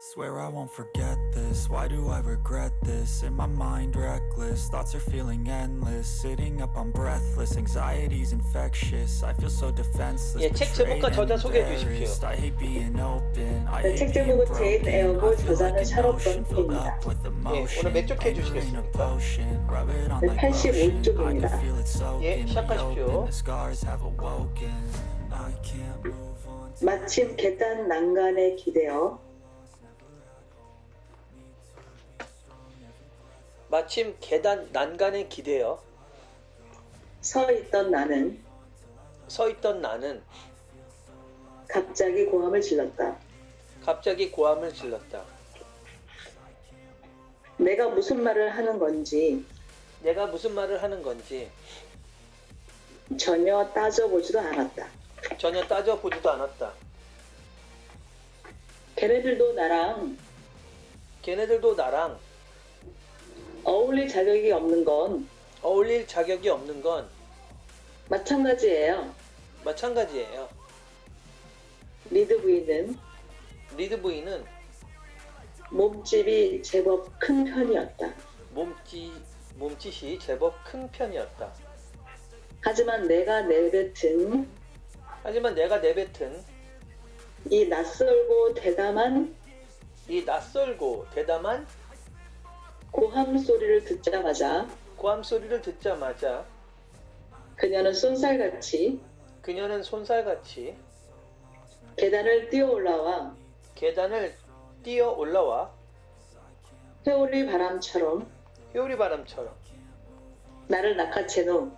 Swear I won't forget this. Why do I regret this? In my mind, reckless. Thoughts are feeling endless. Sitting up, I'm breathless. Anxiety's infectious. I feel so defenseless. 예, 책 제목과 betrayed 저자 and 소개해 주십시오. embarrassed. I hate being open. I 네, hate 책 being 제목은 broken. 제인 에어고, I feel 저자는 like an 샤론 ocean filled 던트입니다. up with emotion. 오늘 몇 쪽 Anger in a 해주시겠습니까? potion. Rub it on 네, like 85 lotion. I 쪽입니다. can feel it soaking 예, me 시작하십시오. open. The scars have awoken. I can't move on. 마침 계단 난간에 기대어 마침 계단 난간에 기대어 서 있던 나는 서 있던 나는 갑자기 고함을 질렀다. 갑자기 고함을 질렀다. 내가 무슨 말을 하는 건지 내가 무슨 말을 하는 건지 전혀 따져보지도 않았다. 전혀 따져보지도 않았다. 걔네들도 나랑 걔네들도 나랑 어울릴 자격이 없는 건 어울릴 자격이 없는 건 마찬가지예요. 마찬가지예요. 리드 부인은 리드 부인은 몸집이 제법 큰 편이었다. 몸짓, 몸짓이 제법 큰 편이었다. 하지만 내가 내뱉은 하지만 내가 내뱉은 이 낯설고 대담한 이 낯설고 대담한 고함 소리를 듣자마자 고함 소리를 듣자마자 그녀는 쏜살같이 그녀는 손살같이 계단을 뛰어 올라와 계단을 뛰어 올라와 회오리 바람처럼 회오리 바람처럼 나를 낚아챈 후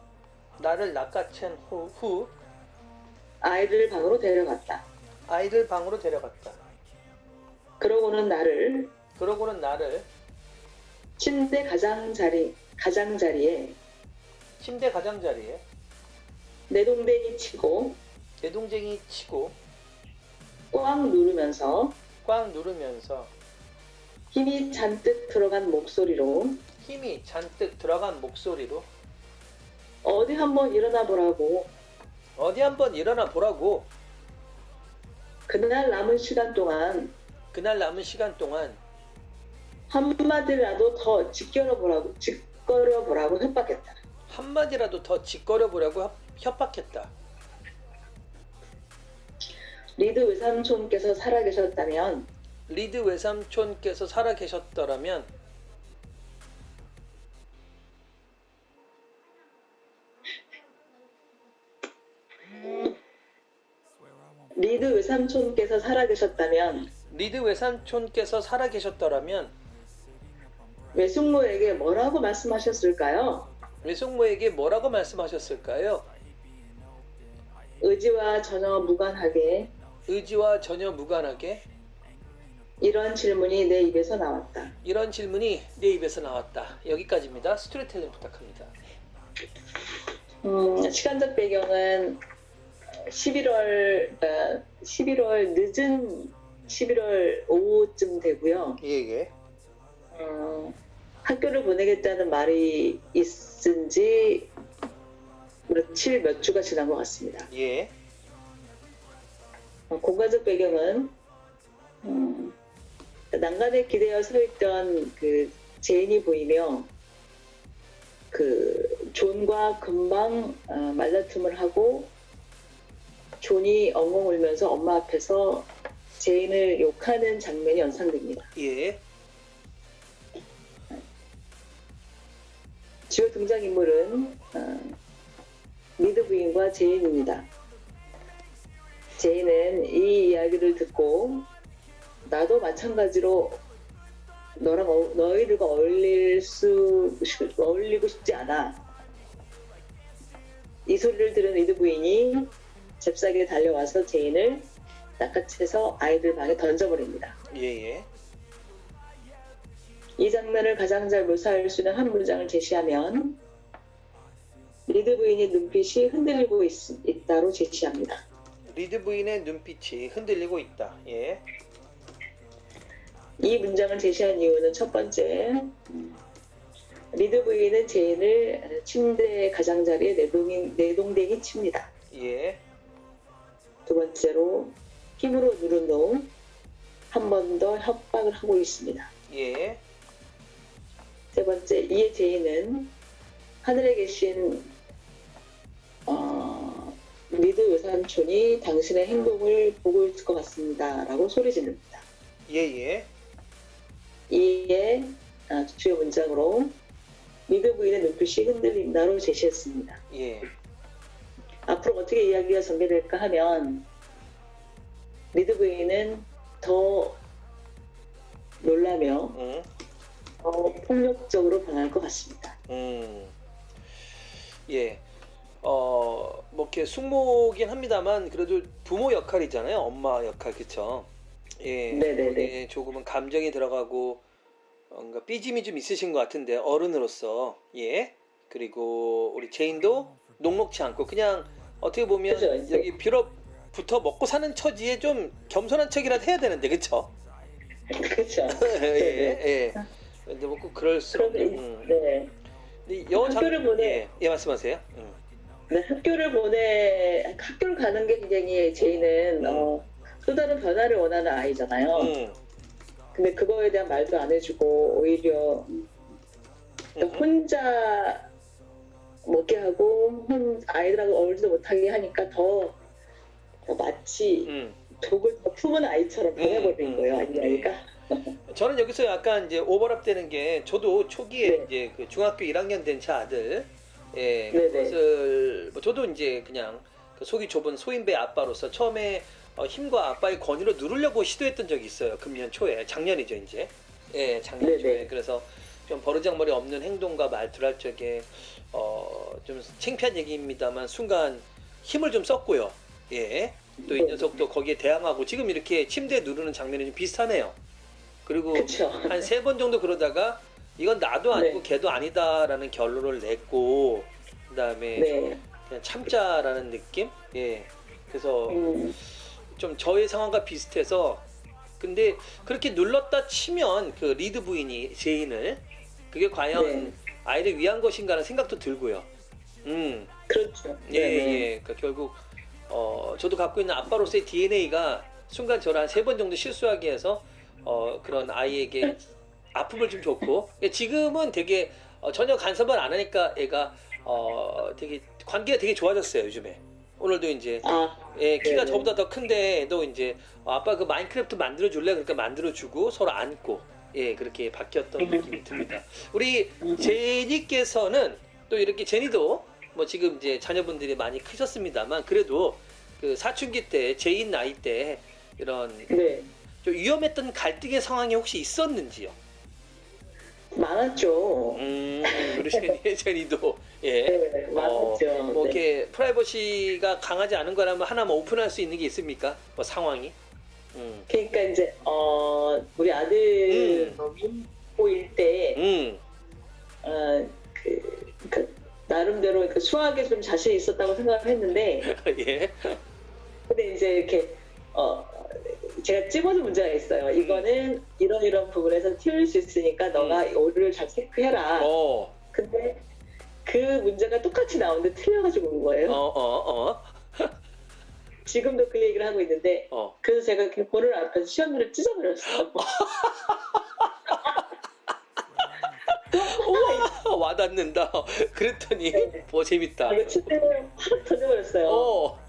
나를 낚아챈 후, 후 아이를 방으로 데려갔다. 아이를 방으로 데려갔다. 그러고는 나를 그러고는 나를 침대 가장자리 가장자리에 침대 가장자리에 내 동댕이 치고 내동쟁이 치고 꽉 누르면서 꽉 누르면서 힘이 잔뜩 들어간 목소리로 힘이 잔뜩 들어간 목소리로 어디 한번 일어나 보라고. 어디 한번 일어나 보라고. 그날 남은 시간 동안 그날 남은 시간 동안 한마디라도 더 짓겨려 보라고 짓거려 보라고 협박했다. 한마디라도 더 짓거려 보려고 협- 협박했다. 리드 외삼촌께서 살아계셨다면 리드 외삼촌께서 살아 계셨더라면 리드 외삼촌께서 살아계셨다면 리드 외삼촌께서 살아 계셨더라면 외숙모에게 뭐라고 말씀하셨을까요? 외숙모에게 뭐라고 말씀하셨을까요? 의지와 전혀 무관하게 의지와 전혀 무관하게 이런 질문이 내 입에서 나왔다. 이런 질문이 내 입에서 나왔다. 여기까지입니다. 스토리텔링 부탁합니다. 음, 시간적 배경은 11월, 어, 11월 늦은 11월 오후쯤 되고요. 예 예. 어, 학교를 보내겠다는 말이 있은 지 며칠 몇 주가 지난 것 같습니다. 예. 어, 공간적 배경은 음, 난간에 기대어 서 있던 그 제인이 보이며 그 존과 금방 어, 말다툼을 하고 존이 엉엉 울면서 엄마 앞에서 제인을 욕하는 장면이 연상됩니다. 예. 주요 등장인물은 어, 미드 부인과 제인입니다. 제인은 이 이야기를 듣고 나도 마찬가지로 너랑 어- 너희들과 어울릴 수 어울리고 싶지 않아. 이 소리를 들은 미드 부인이 잽싸게 달려와서 제인을 낚아채서 아이들 방에 던져버립니다. 예예. 이 장면을 가장 잘 묘사할 수 있는 한 문장을 제시하면 리드 부인의 눈빛이 흔들리고 있, 있다로 제시합니다. 리드 부인의 눈빛이 흔들리고 있다. 예. 이 문장을 제시한 이유는 첫 번째, 리드 부인은 제인을 침대 가장자리에 내동이, 내동댕이 칩니다. 예. 두 번째로 힘으로 누른 후 한 번 더 협박을 하고 있습니다. 예. 세 번째, 이에 제인은 하늘에 계신 어, 미드 외삼촌이 당신의 행동을 보고 있을 것 같습니다. 라고 소리 지릅니다. 예, 예. 이에 아, 주요 문장으로 미드 부인의 눈빛이 흔들린다로 제시했습니다. 예. 앞으로 어떻게 이야기가 전개될까 하면 미드 부인은 더 놀라며 음. 더 폭력적으로 변할 것 같습니다. 음. 예. 어, 뭐 이렇게 숙모긴 합니다만 그래도 부모 역할이잖아요. 엄마 역할 그쵸? 예. 네네네. 예, 조금은 감정이 들어가고 뭔가 삐짐이 좀 있으신 것 같은데 어른으로서 예. 그리고 우리 제인도 녹록치 않고 그냥 어떻게 보면 이제. 여기 비롯부터 먹고 사는 처지에 좀 겸손한 척이라도 해야 되는데 그쵸? 그렇죠. 예, 예. 근데 뭐 꼭 그럴 수 없는. 그러면 음. 네. 근데 여 장- 학교를 보내- 예, 예 말씀하세요. 음. 네, 학교를 보내 학교를 가는 게 굉장히 제이는 어, 또 다른 변화를 원하는 아이잖아요. 음. 근데 그거에 대한 말도 안 해주고 오히려 음. 혼자 먹게 하고 혼- 아이들하고 어울리지도 못하게 하니까 더, 더 마치 음. 독을 더 품은 아이처럼 변해버린 음, 거예요. 음, 아니 아이가. 저는 여기서 약간 이제 오버랩 되는 게 저도 초기에 네. 이제 그 중학교 1학년 된 제 아들 예, 네네. 그것을 뭐 저도 이제 그냥 그 속이 좁은 소인배 아빠로서 처음에 어, 힘과 아빠의 권위로 누르려고 시도했던 적이 있어요. 금년 초에 작년이죠 이제. 예, 작년 네네. 초에 그래서 좀 버르장머리 없는 행동과 말투를 할 적에 어, 좀 창피한 얘기입니다만 순간 힘을 좀 썼고요. 예. 또이 네. 녀석도 거기에 대항하고 지금 이렇게 침대에 누르는 장면이 좀 비슷하네요. 그리고. 한 세 번 정도 그러다가 이건 나도 아니고 네. 걔도 아니다라는 결론을 냈고 그다음에 네. 그냥 참자라는 느낌? 예. 그래서 음, 좀 저의 상황과 비슷해서 근데 그렇게 눌렀다 치면 그 리드 부인이 제인을 그게 과연 네. 아이를 위한 것인가라는 생각도 들고요. 음. 그렇죠. 예, 네네. 예. 그러니까 결국 어, 저도 갖고 있는 아빠로서의 DNA가 순간 저를 한 세 번 정도 실수하게 해서 어, 그런 아이에게 아픔을 좀 줬고 예, 지금은 되게 어, 전혀 간섭을 안 하니까 애가 어, 되게 관계가 되게 좋아졌어요 요즘에 오늘도 이제 아, 예, 키가 네네. 저보다 더 큰데 도 이제 어, 아빠 그 마인크래프트 만들어 줄래 그러니까 만들어 주고 서로 안고 예 그렇게 바뀌었던 느낌이 듭니다. 우리 제니께서는 또 이렇게 제니도 뭐 지금 이제 자녀분들이 많이 크셨습니다만 그래도 그 사춘기 때 제인 나이 때 이런 네. 좀 위험했던 갈등의 상황이 혹시 있었는지요? 많았죠. 음 제니, 제니도 예. 네, 많았죠. 어, 뭐 네. 이렇게 프라이버시가 강하지 않은 거라면 하나 뭐 오픈할 수 있는 게 있습니까? 뭐 상황이? 음. 그러니까 이제 어 우리 아들 음. 놈이 보일 때 음. 어, 그, 그 나름대로 그 수학에 좀 자신 있었다고 생각을 했는데 예. 근데 이제 이렇게 어 제가 찝어준 문제가 있어요. 이거는 이런 이런 부분에서 튀울 수 있으니까 너가 오류를 잘 체크해라. 어. 근데 그 문제가 똑같이 나오는데 틀려가지고 온 어, 거예요. 어, 어. 지금도 그 얘기를 하고 있는데 어. 그래서 제가 그 본을 앞에서 시험지를 찢어버렸어요. 오, 와닿는다. 그랬더니 네. 뭐 재밌다. 이거 침대를 확 터져버렸어요. 어.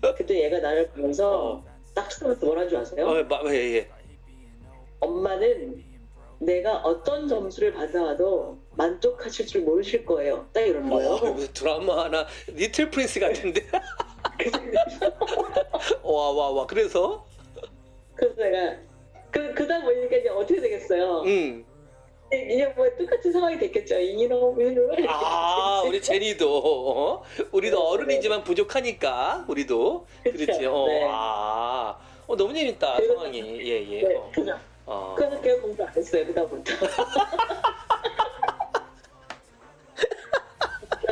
그때 얘가 나를 보면서 어. 딱 쳐다보면서 뭐라는 줄 아세요? 어, 마, 예, 예. 엄마는 내가 어떤 점수를 받아와도 만족하실 줄 모르실 거예요. 딱 이런 거예요. 어, 무슨 드라마 하나 리틀 프린스 같은데. 와, 와, 와. 그래서 그래서 내가 그 그다음 보니까 이제 어떻게 되겠어요? 음. 이제 뭐 똑같은 상황이 됐겠죠. 이놈 이놈 이렇게 아, 우리 제니도 어? 우리도 네, 어른이지만 부족하니까 우리도. 그렇지. 어. 네. 아. 어, 너무 재밌다. 그래서- 상황이. 예, 예. 네, 어. 그래서 어. 그래서 걔가 공부 안 했어요. 그다음부터.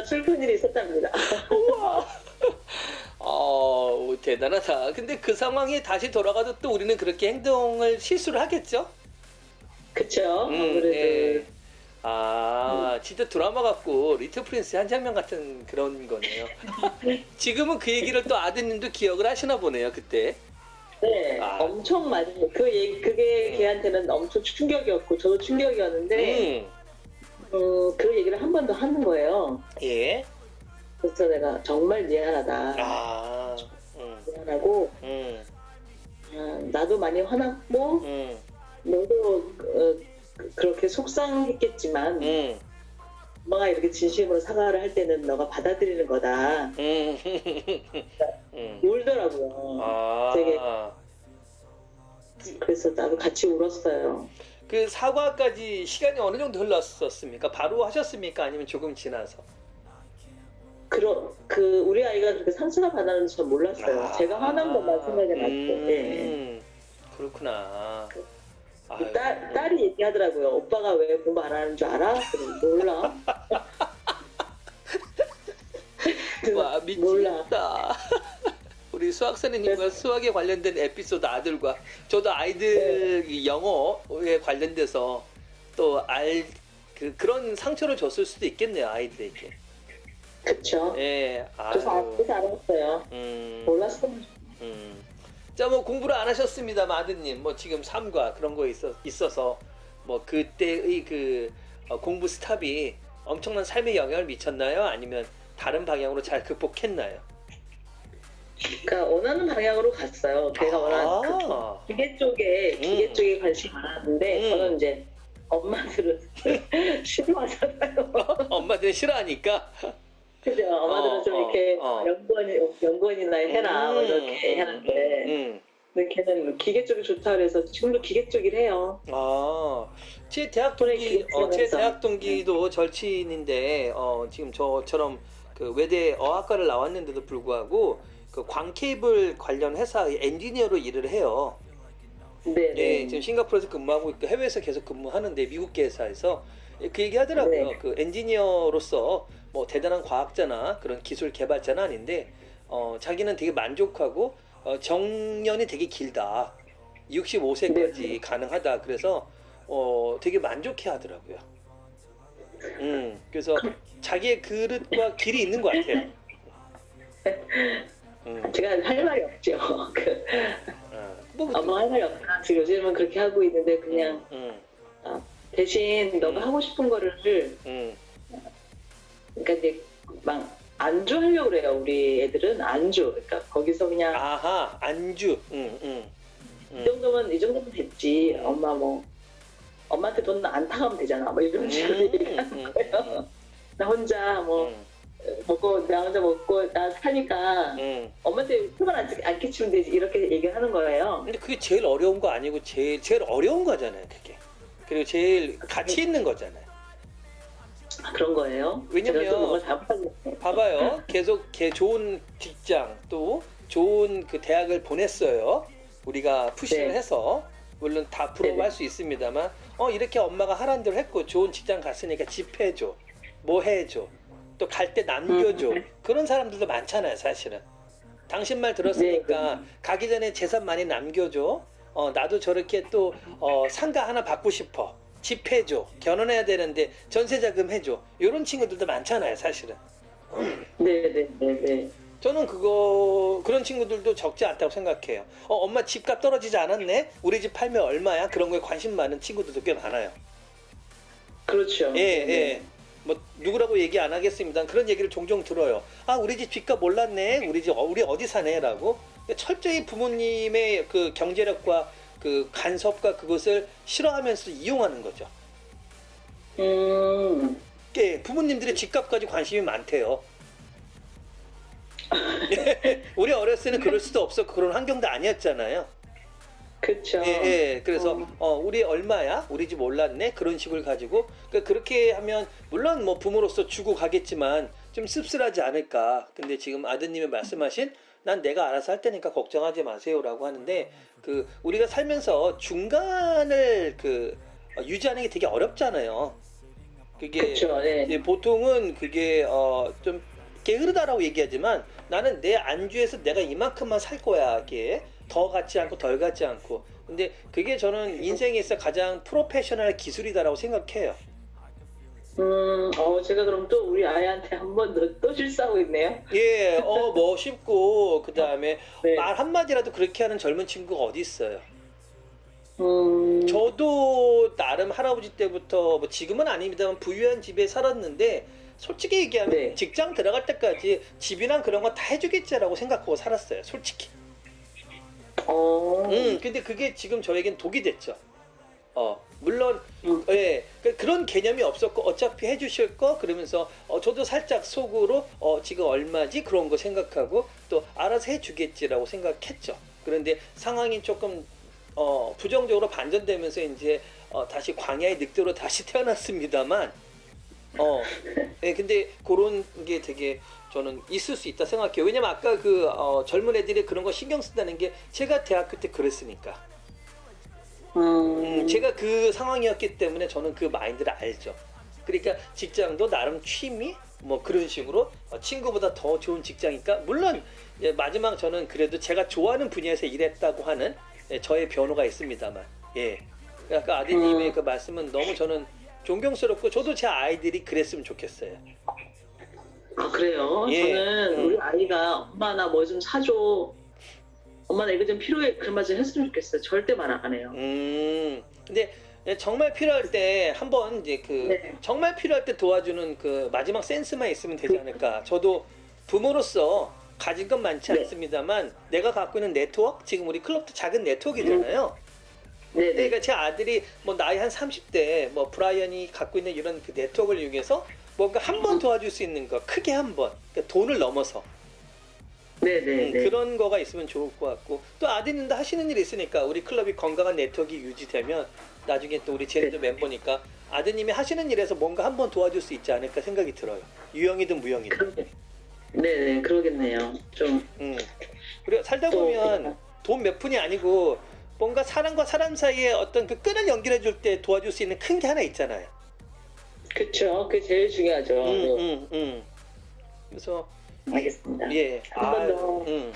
슬픈 일이 있었답니다. 어, 대단하다. 근데 그 상황에 다시 돌아가도 또 우리는 그렇게 행동을 실수를 하겠죠? 그쵸? 음, 아무래도 예. 아, 진짜 드라마 같고 리틀 프린스 한 장면 같은 그런 거네요. 지금은 그 얘기를 또 아드님도 기억을 하시나 보네요, 그때. 네, 아. 엄청 많이 그 얘기 그게 음. 걔한테는 엄청 충격이었고 저도 충격이었는데 음, 어, 그 얘기를 한 번 더 하는 거예요. 예. 그래서 내가 정말 미안하다. 아, 음, 미안하고 음, 아, 나도 많이 화났고 음, 너도 어, 그- 그렇게 속상했겠지만 음, 엄마가 이렇게 진심으로 사과를 할 때는 너가 받아들이는 거다. 음, 음. 울더라고요. 아, 되게- 그래서 나도 같이 울었어요. 그 사과까지 시간이 어느 정도 흘렀었습니까? 바로 하셨습니까? 아니면 조금 지나서? 그러, 그 우리 아이가 그렇게 상처를 받았는지 전 몰랐어요. 아, 제가 화난 것만 생각이 났고 네. 음, 그렇구나. 아유, 딸, 딸이 얘기하더라고요. 오빠가 왜 공부 안 하는 줄 알아? 몰라. 와. 미치겠다. 우리 수학 선생님과 수학에 관련된 에피소드 아들과 저도 아이들 네. 이 영어에 관련돼서 또알그 그런 상처를 줬을 수도 있겠네요 아이들에게. 그쵸. 예, 그래서 그래서 알았어요. 음, 몰랐어. 음. 자, 뭐 공부를 안 하셨습니다만 아드님, 뭐 지금 삶과 그런 거 있어 있어서 뭐 그때의 그 어, 공부 스탑이 엄청난 삶에 영향을 미쳤나요? 아니면 다른 방향으로 잘 극복했나요? 그러니까 원하는 방향으로 갔어요. 걔가 원하는 그 아, 기계 쪽에 기계 음. 쪽에 관심이 많았는데 음. 저는 이제 엄마들은 싫어하잖아요. 엄마들 싫어하니까. 그죠? 엄마들은 어, 좀 어, 이렇게 어. 연구원 연구원이나 해라 뭐 음, 이렇게 음, 하는데 음. 근데 걔는 기계 쪽이 좋다 그래서 지금도 기계 쪽이래요. 아, 제 대학 동기, 어, 제. 대학 동기도 절친인데, 어, 지금 저처럼 그 외대 어학과를 나왔는데도 불구하고 그 광케이블 관련 회사 엔지니어로 일을 해요. 네, 예, 네. 지금 싱가포르에서 근무하고 있고 해외에서 계속 근무하는데 미국계 회사에서 예, 그 얘기 하더라고요. 네. 그 엔지니어로서 뭐 대단한 과학자나 그런 기술 개발자는 아닌데 어, 자기는 되게 만족하고 어, 정년이 되게 길다. 65세까지 네. 가능하다. 그래서 어, 되게 만족해 하더라고요. 음, 그래서 자기의 그릇과 길이 있는 것 같아요. 음, 제가 할 말이 없죠. 그 어, 뭐, 엄마 할 말이 없다. 지금 요즘은 그렇게 하고 있는데 그냥 음, 대신 너가 음. 하고 싶은 거를 음, 그러니까 이제 막 안주 하려고 그래요. 우리 애들은 안주. 그러니까 거기서 그냥 아하, 안주. 음, 음. 이 정도면 이 정도면 됐지. 음. 엄마 뭐 엄마한테 돈 안 타가면 되잖아. 뭐 이런 식으로 음, 얘기하는 음, 거예요. 나 혼자 뭐 음, 먹고 나 혼자 먹고 나 사니까 음. 엄마한테 힘을 안, 끼- 안 끼치면 되지 이렇게 얘기를 하는 거예요. 근데 그게 제일 어려운 거 아니고 제일 제일 어려운 거잖아요, 그게. 그리고 제일 가치 있는 거잖아요. 아, 그런 거예요. 왜냐면-. 봐봐요. 계속 개 좋은 직장 또 좋은 그 대학을 보냈어요. 우리가 푸시를 네. 해서 물론 다 부러워 할 수 있습니다만 어 이렇게 엄마가 하라는 대로 했고 좋은 직장 갔으니까 집 해줘 뭐 해줘 또 갈 때 남겨줘 음. 그런 사람들도 많잖아요 사실은 당신 말 들었으니까 네. 가기 전에 재산 많이 남겨줘 어 나도 저렇게 또 어, 상가 하나 받고 싶어 집 해줘 결혼해야 되는데 전세 자금 해줘 이런 친구들도 많잖아요 사실은 네네네네. 저는 그거 그런 친구들도 적지 않다고 생각해요. 어, 엄마 집값 떨어지지 않았네? 우리 집 팔면 얼마야? 그런 거에 관심 많은 친구들도 꽤 많아요. 그렇죠. 예, 네. 예. 뭐 누구라고 얘기 안 하겠습니다. 그런 얘기를 종종 들어요. 아, 우리 집 집값 몰랐네. 우리 집 어, 우리 어디 사네라고. 철저히 부모님의 그 경제력과 그 간섭과 그것을 싫어하면서 이용하는 거죠. 음, 예, 부모님들의 집값까지 관심이 많대요. 우리 어렸을 때는 그럴 수도 없었고 그런 환경도 아니었잖아요. 그렇죠. 예, 예. 그래서 어. 어, 우리 얼마야? 우리 집 몰랐네? 그런 식을 가지고 그러니까 그렇게 하면 물론 뭐 부모로서 주고 가겠지만 좀 씁쓸하지 않을까. 근데 지금 아드님이 말씀하신 난 내가 알아서 할 테니까 걱정하지 마세요라고 하는데 그 우리가 살면서 중간을 그 어, 유지하는 게 되게 어렵잖아요. 그게 그렇죠. 네. 예, 보통은 그게 어, 좀 게으르다라고 얘기하지만 나는 내 안주에서 내가 이만큼만 살 거야. 이게 더 같지 않고 덜 같지 않고. 근데 그게 저는 인생에 있어 가장 프로페셔널 기술이다라고 생각해요. 음, 어, 제가 그럼 또 우리 아이한테 한 번 더 또 실수하고 있네요. 예, 어 멋있고 그 다음에 네. 말 한마디라도 그렇게 하는 젊은 친구가 어디 있어요? 음, 저도 나름 할아버지 때부터 뭐 지금은 아닙니다만 부유한 집에 살았는데 솔직히 얘기하면 네. 직장 들어갈 때까지 집이랑 그런 거 다 해주겠지라고 생각하고 살았어요. 솔직히. 어, 음, 근데 그게 지금 저에겐 독이 됐죠. 어, 물론, 음. 예, 그- 그런 개념이 없었고, 어차피 해주실 거, 그러면서, 어, 저도 살짝 속으로, 어, 지금 얼마지? 그런 거 생각하고, 또 알아서 해주겠지라고 생각했죠. 그런데 상황이 조금, 어, 부정적으로 반전되면서 이제, 어, 다시 광야의 늑대로 다시 태어났습니다만, 어, 예, 근데 그런 게 되게 저는 있을 수 있다 생각해요. 왜냐면 아까 그 어, 젊은 애들이 그런 거 신경 쓴다는 게 제가 대학교 때 그랬으니까. 음, 음, 제가 그 상황이었기 때문에 저는 그 마인드를 알죠. 그러니까 직장도 나름 취미 뭐 그런 식으로 어, 친구보다 더 좋은 직장이니까 물론 예, 마지막 저는 그래도 제가 좋아하는 분야에서 일했다고 하는 예, 저의 변호가 있습니다만 예. 아까 아드님의 음. 그 말씀은 너무 저는 존경스럽고 저도 제 아이들이 그랬으면 좋겠어요. 아, 그래요? 예. 저는 음. 우리 아이가 엄마 나 뭐 좀 사줘. 엄마 나 이거 좀 필요해. 그런 말좀 했으면 좋겠어요. 절대 말 안 해요. 음. 근데 정말 필요할 때 한번 이제 그 네. 정말 필요할 때 도와주는 그 마지막 센스만 있으면 되지 않을까. 저도 부모로서 가진 건 많지 네. 않습니다만 내가 갖고 있는 네트워크 지금 우리 클럽도 작은 네트워크잖아요. 네네. 그러니까 제 아들이 뭐 나이 한 30대 뭐 브라이언이 갖고 있는 이런 그 네트워크를 이용해서 뭔가 한 번 도와줄 수 있는 거 크게 한 번. 그러니까 돈을 넘어서 네네네. 음, 그런 거가 있으면 좋을 것 같고 또 아드님도 하시는 일이 있으니까 우리 클럽이 건강한 네트워크 유지되면 나중에 또 우리 제네도 멤버니까 아드님이 하시는 일에서 뭔가 한번 도와줄 수 있지 않을까 생각이 들어요. 유형이든 무형이든. 네네, 그러겠네요. 좀. 음. 그리고 살다 또 보면 돈 몇 푼이 아니고 뭔가 사람과 사람 사이에 어떤 그 끈을 연결해 줄 때 도와줄 수 있는 큰 게 하나 있잖아요. 그쵸. 그게 제일 중요하죠. 음, 음, 음. 그래서 알겠습니다. 예. 한 번 더. 음.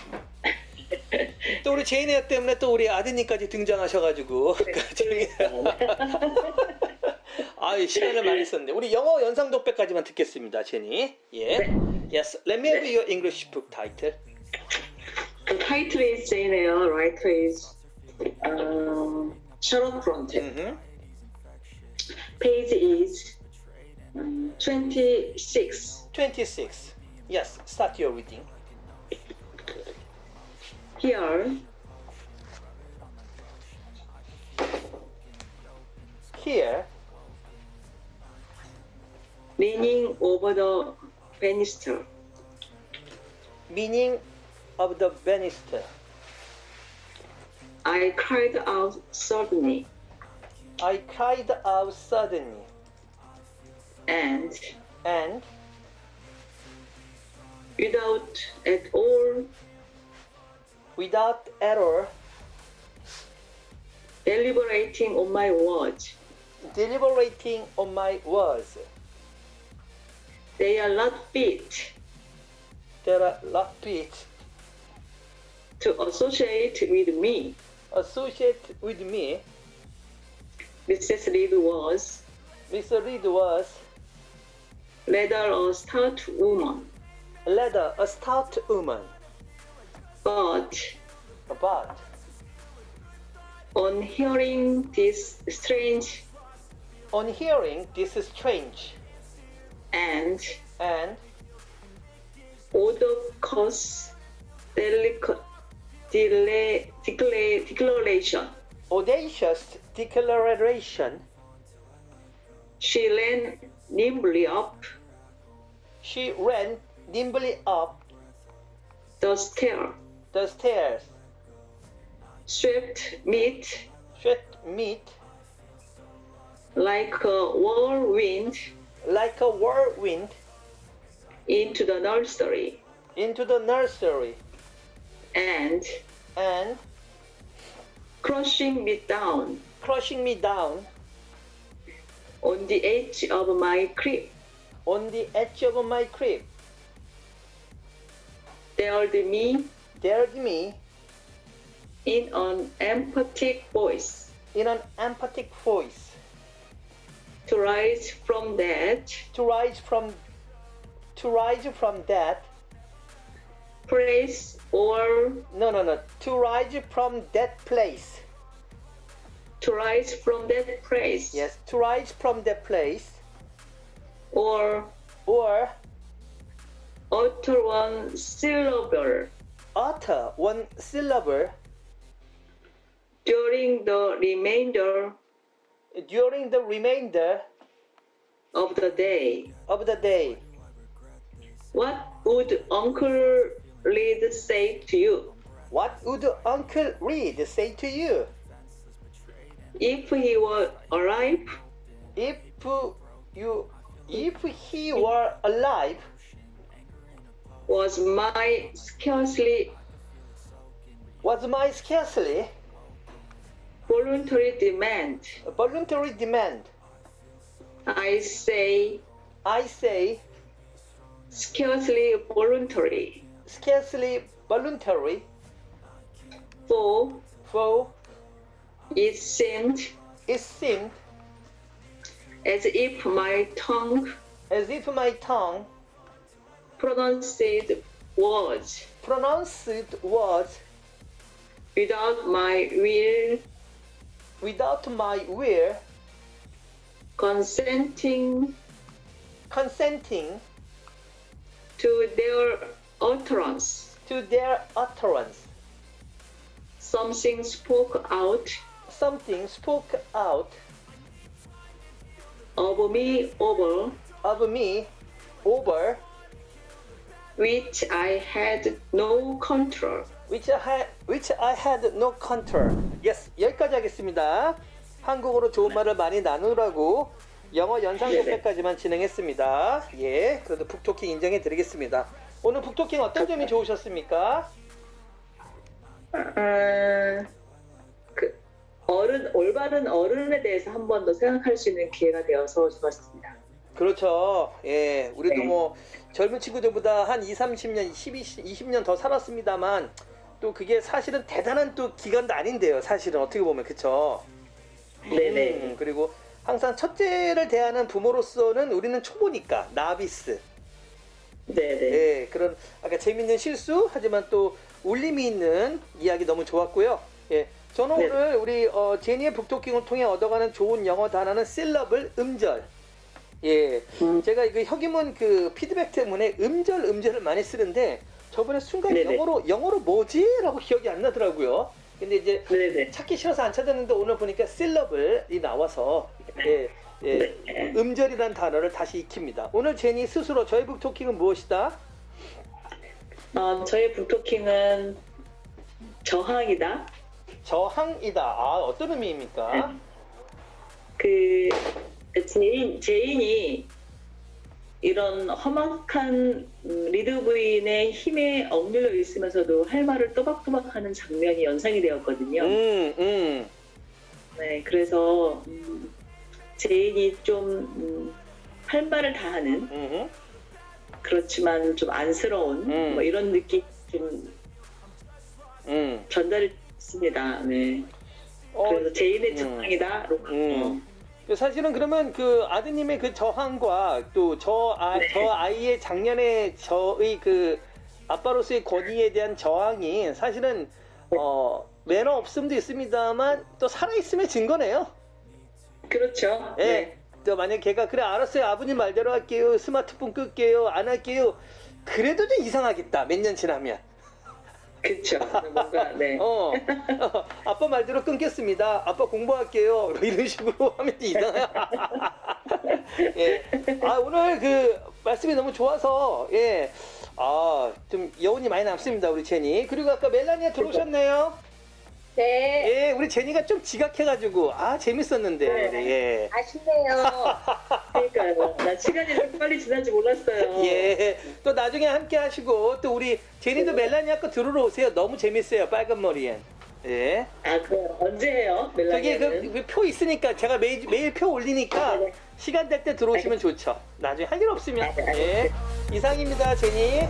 또 우리 제이네 때문에 또 우리 아드님까지 등장하셔가지고 저기 아 시간을 많이 썼네. 우리 영어 연상 독백까지만 듣겠습니다, 제니. 예. 네. Yes. Let me have your English book title. The title is Jane Eyre, writer is um, Charlotte Bronte. Mhm. Page is um, 26. 26. Yes. Start your reading. Here, Here, leaning over the banister, meaning of the banister. I cried out suddenly I cried out suddenly, and, and without at all without error, deliberating on my words, deliberating on my words. they are not fit they are not fit to associate with me. associate with me. Mrs. Reed was Mr. Reed was rather a stout woman, rather a stout woman, but but. on hearing this strange on hearing this strange. and and? Audacious delic- dela- decla- declaration, audacious declaration, she ran nimbly up. She ran nimbly up. The stair, the stairs, swept meat. Swept meat. Like a whirlwind. Like a whirlwind. Into the nursery, into the nursery, and and crushing me down. Crushing me down. On the edge of my crib, on the edge of my crib. Dared me Dared me in an emphatic voice. in an emphatic voice to rise from that To rise from to rise from that. place or No, no, no. To rise from that place. to rise from that place Yes, to rise from that place. or Or utter one syllable utter one syllable during the remainder during the remainder of the day. of the day. What would Uncle Reed say to you What would Uncle Reed say to you if he were alive? if you if he were alive? Was my scarcely Was my scarcely voluntary demand? a voluntary demand? I say I say scarcely voluntary. scarcely voluntary, For for it seemed it seemed as if my tongue as if my tongue pronounced words. Pronounced words. Without my will, without my will, consenting. Consenting. To their utterance. to their utterance. Something spoke out. Something spoke out. Of me over. Of me over which I had no control. which I had, which I had no control. Yes, 여기까지 하겠습니다. 한국어로 좋은 말을 많이 나누라고 영어 연상. 공패까지만 진행했습니다. 예, 그래도 북토킹 인정해 드리겠습니다. 오늘 북토킹 어떤 점이 좋으셨습니까? 아, 그 어른 올바른 어른에 대해서 한 번 더 생각할 수 있는 기회가 되어서 좋았습니다. 그렇죠. 예, 우리도 네. 뭐 젊은 친구들보다 한 2, 30년, 12, 20년 더 살았습니다만 또 그게 사실은 대단한 또 기간도 아닌데요. 사실은 어떻게 보면 그렇죠. 네네. 음, 그리고 항상 첫째를 대하는 부모로서는 우리는 초보니까 나비스. 네네. 예, 그런 아까 재밌는 실수 하지만 또 울림이 있는 이야기 너무 좋았고요. 예, 저는 네. 오늘 우리 어, 제니의 북토킹을 통해 얻어가는 좋은 영어 단어는 실러블 음절. 예, 음. 제가 그 혁이문 그 피드백 때문에 음절 음절을 많이 쓰는데 저번에 순간 네네. 영어로 영어로 뭐지라고 기억이 안 나더라고요. 근데 이제 네네. 찾기 싫어서 안 찾았는데 오늘 보니까 실러블이 나와서 예, 예, 음절이라는 단어를 다시 익힙니다. 오늘 제니 스스로 저의 북토킹은 무엇이다? 어, 저의 북토킹은 저항이다. 저항이다. 아 어떤 의미입니까? 그 제인 제인이 이런 험악한 음, 리드 부인의 힘에 억눌려 있으면서도 할 말을 또박또박 하는 장면이 연상이 되었거든요. 음, 음, 네, 그래서 음, 제인이 좀 음, 할 말을 다 하는 음, 그렇지만 좀 안쓰러운 음. 뭐 이런 느낌 좀 음. 전달이 됐습니다. 네. 어, 그래서 제인의 음. 저항이다. 음. 사실은 그러면 그 아드님의 그 저항과 또 저 아, 네. 저 아이의 작년에 저의 그 아빠로서의 권위에 대한 저항이 사실은 어 매너 없음도 있습니다만 또 살아 있음의 증거네요. 그렇죠. 예. 네. 또 만약 걔가 그래 알았어요 아버님 말대로 할게요 스마트폰 끌게요 안 할게요 그래도 좀 이상하겠다 몇 년 지나면 그렇죠. 뭔가 네. 어, 어, 아빠 말대로 끊겠습니다 아빠 공부할게요 뭐 이런 식으로 하면 좀 이상해 예. 아 오늘 그 말씀이 너무 좋아서 예. 아, 좀 여운이 많이 남습니다, 우리 제니. 그리고 아까 멜라니아 들어오셨네요. 네, 예, 우리 제니가 좀 지각해가지고, 아, 재밌었는데. 네. 예. 아쉽네요. 그러니까요. 나 시간이 이렇게 빨리 지난 지 몰랐어요. 예. 또 나중에 함께 하시고, 또 우리 제니도 멜라니아 거 들으러 오세요. 너무 재밌어요, 빨간 머리엔. 예. 아, 그 언제 해요? 저기 멜라니아는? 그 표 있으니까 제가 매일, 매일 표 올리니까 네, 네. 시간 될 때 들어오시면 좋죠. 나중에 할 일 없으면. 네, 네, 예. 이상입니다, 제니.